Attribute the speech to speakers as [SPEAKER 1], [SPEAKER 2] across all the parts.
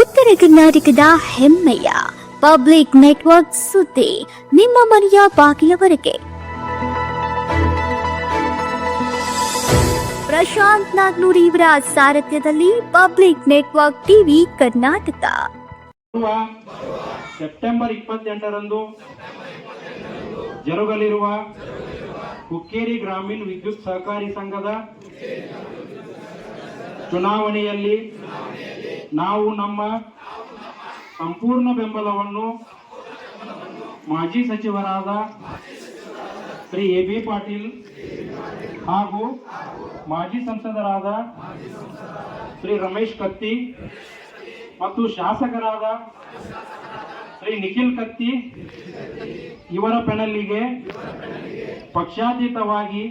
[SPEAKER 1] ಉತ್ತರ ಕರ್ನಾಟಕದ ಹೆಮ್ಮೆಯ ಪಬ್ಲಿಕ್ ನೆಟ್ವರ್ಕ್ ಸುದ್ದಿ ನಿಮ್ಮ ಮನೆಯ ಬಾಕಿಯವರೆಗೆ ಪ್ರಶಾಂತ್ ನಾಗ್ನೂರ್ ಇವರ ಸಾರಥ್ಯದಲ್ಲಿ public network TV Karnataka.
[SPEAKER 2] September ಇಪ್ಪತ್ತೆಂಟರಂದು ಜರುಗಲಿರುವ ಹುಕ್ಕೇರಿ ಗ್ರಾಮೀಣ ವಿದ್ಯುತ್ ಸಹಕಾರಿ ಸಂಘದ ಚುನಾವಣೆಯಲ್ಲಿ ನಾವು ನಮ್ಮ ಸಂಪೂರ್ಣ ಬೆಂಬಲವನ್ನು ಮಾಜಿ ಸಚಿವರಾದ ಶ್ರೀ ಎ ಬಿ ಪಾಟೀಲ್ ಹಾಗೂ ಮಾಜಿ ಸಂಸದರಾದ ಶ್ರೀ ರಮೇಶ್ ಕತ್ತಿ ಮತ್ತು ಶಾಸಕರಾದ ಶ್ರೀ ನಿಖಿಲ್ ಕತ್ತಿ ಇವರ ಪೆನಲ್ಲಿಗೆ ಪಕ್ಷಾತೀತವಾಗಿ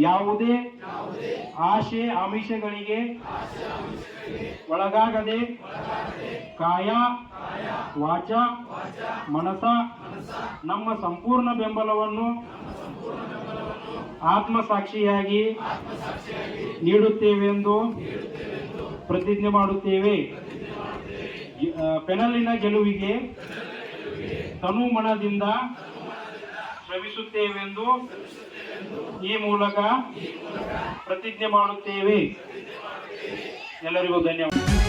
[SPEAKER 2] ಯಾವುದೇ ಆಶೆ ಆಮಿಷಗಳಿಗೆ ಒಳಗಾಗದೆ ಕಾಯ, ವಾಚ, ಮನಸ, ನಮ್ಮ ಸಂಪೂರ್ಣ ಬೆಂಬಲವನ್ನು ಆತ್ಮಸಾಕ್ಷಿಯಾಗಿ ನೀಡುತ್ತೇವೆಂದು ಪ್ರತಿಜ್ಞೆ ಮಾಡುತ್ತೇವೆ. ಪೆನಲಿನ ಗೆಲುವಿಗೆ ತನು ಮನದಿಂದ ಶ್ರಮಿಸುತ್ತೇವೆಂದು ಈ ಮೂಲಕ ಪ್ರತಿಜ್ಞೆ ಮಾಡುತ್ತೇವೆ. ಎಲ್ಲರಿಗೂ ಧನ್ಯವಾದ.